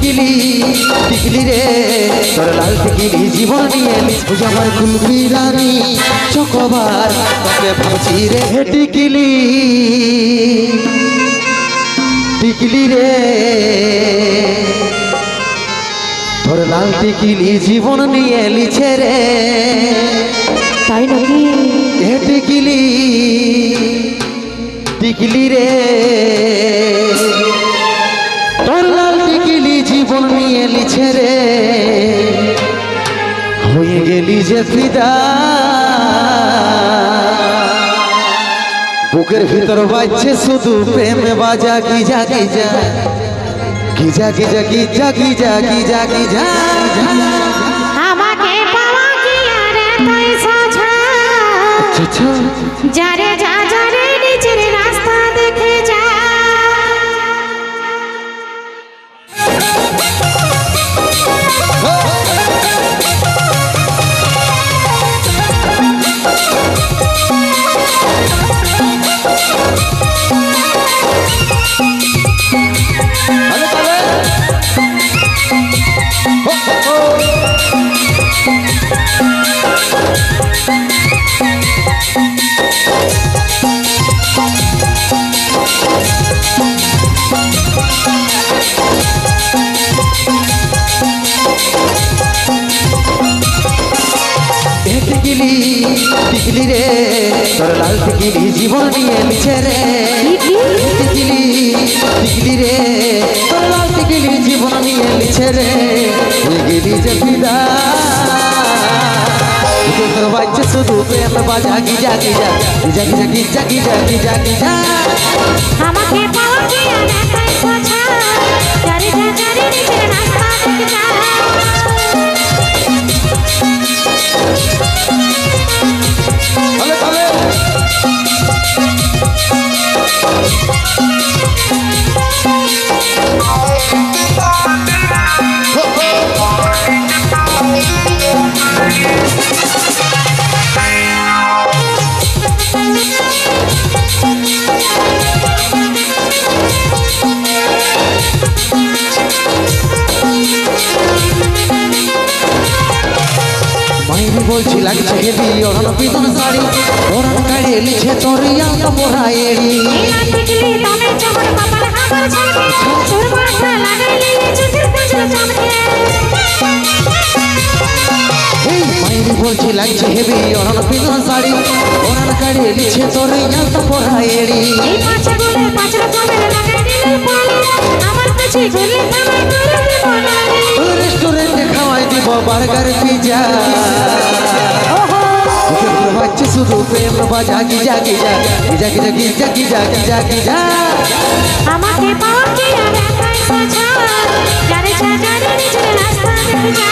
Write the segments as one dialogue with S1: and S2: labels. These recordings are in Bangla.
S1: টিকিলি টিকিলি রে। তোর লাল টিকিলি জীবন নিয়ে ওই আমার কুলফি রানী চকবার তোকে ভাবছি রে টিকিলি। টিকিলি রে। তোর লাল টিকিলি জীবন নিয়ে এলিছে রে।
S2: তাই নাকি?
S1: হে টিকিলি টিকিলি রে। যে ফিদা। বুকের ভিতর বাজছে শুধু প্রেম বাজা গিজা গিজা। গিজা গিজা গিজা গিজা গিজা গিজা।
S2: আমাকে পাওয়া কি আর তাই সোজা।
S1: আচ্ছা
S2: যা যারে
S1: টিকিলি টিকিলি রে তোর লাল টিকিলি জীবন নিয়ে লিছে রে। টিকিলি? টিকিলি রে তোর লাল টিকিলি জীবন নিয়ে লিছে রে। বাজা গিজা গিজা গিজা গিজা গিজা গিজা গিজা গিজা
S2: আমাকে পাওয়া কি আর তাই
S1: লাগছে শাড়ি এড়ি বলছি লাগছে হেবি অরণ পিতন শাড়ি ওরণ কাড়ে লিছে তরিয়া তোমরা এড়ি রেস্টুরেন্টে খাওয়াই দিব বার্গার পিজা শুধু প্রেম জাগি জাগি জাগি জাগি জাগি জাগি জাগি জাগি
S2: আমাকে পাওয়া কি আর একাই সোজা যারে নিজের রাস্তা দেখে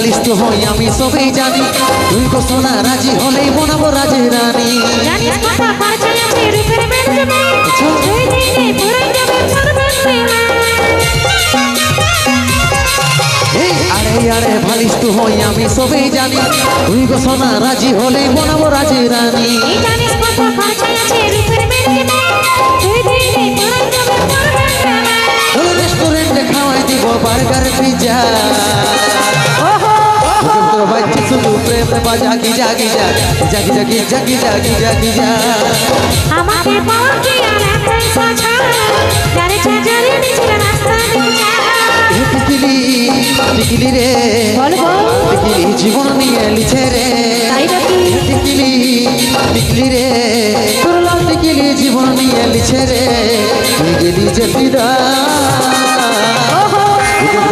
S1: তো হই আমি সবই জানি। তুই তো সোনা রাজি হলেই বনাবো রাজে রানী।
S2: জানিস কথা পারছে আছে রূপের বেঞ্জমে দুই দিনে পুরাই যাবে সর্বন
S1: এই আরে আরে ভালিস তো হই আমি সবই জানি। তুই তো সোনা রাজি হলেই বনাবো রাজে রানী।
S2: এই জানিস কথা পারছে আছে রূপের বেঞ্জমে দুই দিনে পুরাই যাবে সর্বন
S1: রেস্টুরেন্টে খাওয়াই দিব বার্গার পিজা প্রেম জাগি জাগি জাগি জাগি জাগি জাগি জাগি জাগি গিজা
S2: আমাকে পাওয়া কি আর একাই সোজা যারে যা যারে রাস্তা দেখে
S1: টিকিলি টিকিলি রে।
S2: বল বল।
S1: টিকিলি জীবন নিয়ে লিছে রে? টিকিলি টিকিলি রে।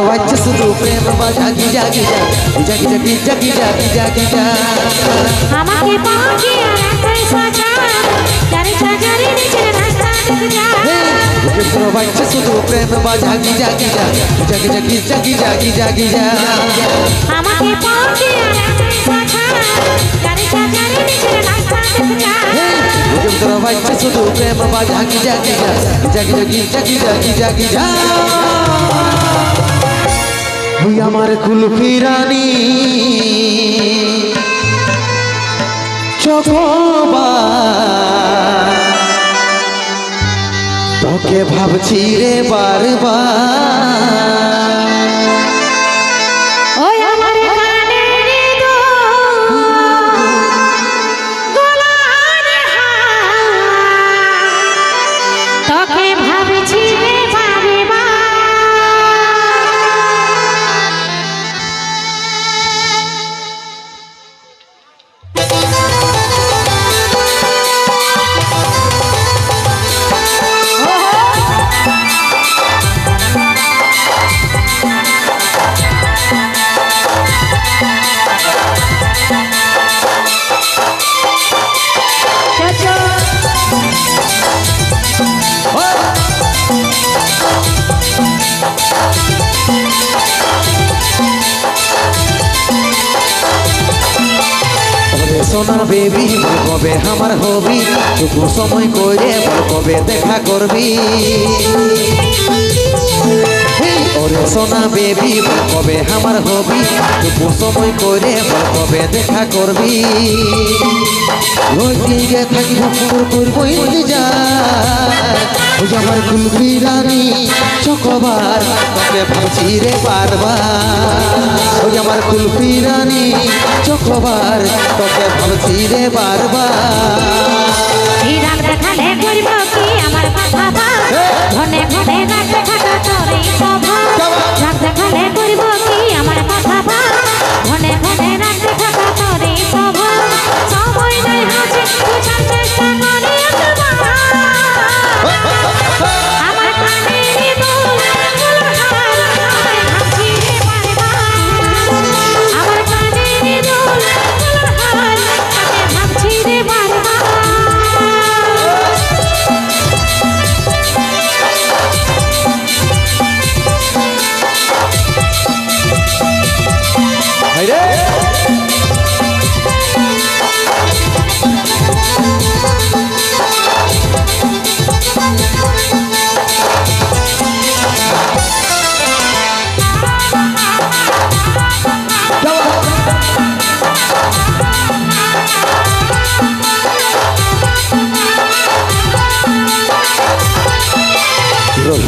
S1: वर्चस रूपेण मज़ा गिजा गिजा गिजा गिजा गिजा गिजा गिजा गिजा আমাকে পাখি আর একাই সাজা
S2: তারে সাজারে নিচে রাস্তা गिजा वर्चस
S1: रूपेण जागी गिजा जागी जागी जागी जागी गिजा गिजा गिजा
S2: আমাকে পাখি আর একাই সাজা তারে সাজারে নিচে রাস্তা
S1: गिजा द्रवाचे सुधू प्रेम माझ्या गिजा जागी गिजा गिजा गिजा गिजा जागी गिजा তুই আমার কুলফি রানী চকবা তোকে ভাবছি রে বারবার। ওরে সোনা বেবি কবে আমার হবি? টুকু সময় করে কবে দেখা করবি? ওরে সোনা বেবি কবে আমার হবি? টুকু সময় করে কবে দেখা করবি? ওই আমার কুলবি রানী, চকবার, তোকে ভাবছি রে বারবার। ওই আমার কুলবি রানী, চকবার, তোকে ভাবছি রে বারবার।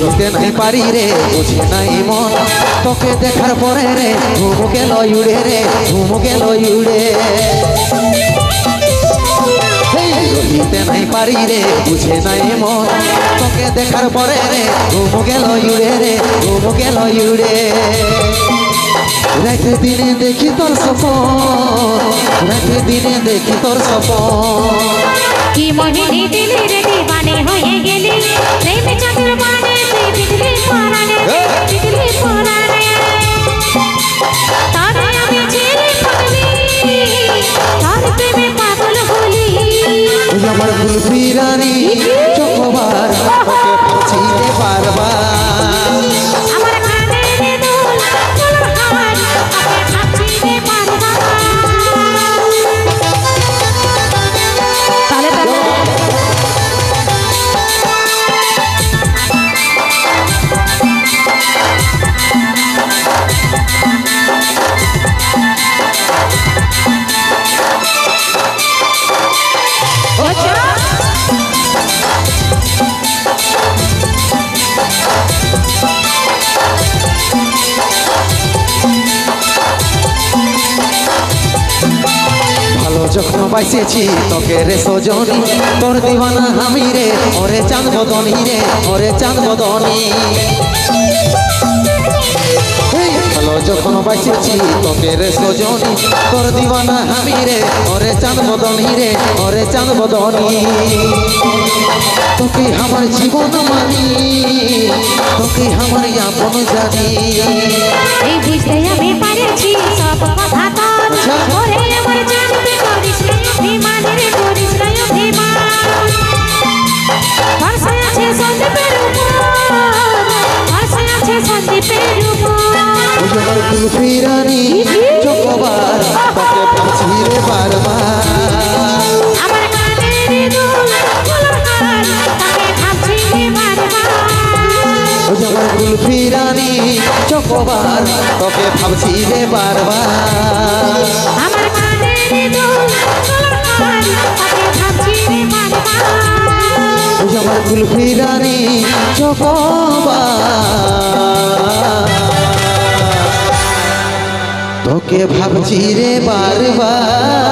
S1: রহিতে নাই পারি রে বুঝে নাই মন। তোকে দেখার পরে রে ঘুমু গেল উড়ে রে ঘুমু গেল উড়ে। হেই, রহিতে নাই পারি রে বুঝে নাই মন। তোকে দেখার পরে রে ঘুমু গেল উড়ে রে ঘুমু গেল উড়ে। রাতে দিনে দেখি তোর সপন রাতে দিনে দেখি তোর সপন
S2: কি মোহিনী দিলি রে দিবানে হয়ে গেলি? প্রেম চাঁদের মানে তুই বিজলি পরানে বিজলি পরানে তবে আমি ছেড়ে পাগলি তোর প্রেমে পাগল হলি।
S1: আমার ফুল পিরানি চকবার যখন বাইসেছি তোকে রে সজনি তোর দিওয়ানা আমি রে ওরে চাঁদ বদনি রে ওরে চাঁদ ভালো যখন বাইসেছি তোকে রে সজনি তোর দিওয়ানা আমি রে ওরে চাঁদ বদনি রে ওরে চাঁদ বদনি তোকে আমার জীবন মানি তোকে আমার আপন জানি।
S2: এই বুঝতে আমি পারেছি সব কথা তোর
S1: আচ্ছা।
S2: ওরে আমার জানতে
S1: কুলফি রানী চকবার তোকে ভাবছি রে বারবার।
S2: আমার কানের দুল ফুলের হার তাকে বারবার।
S1: চকবার বারবার।
S2: আমার কানের দুল বারবার।
S1: চকবার তোকে ভাবছি রে বারবার।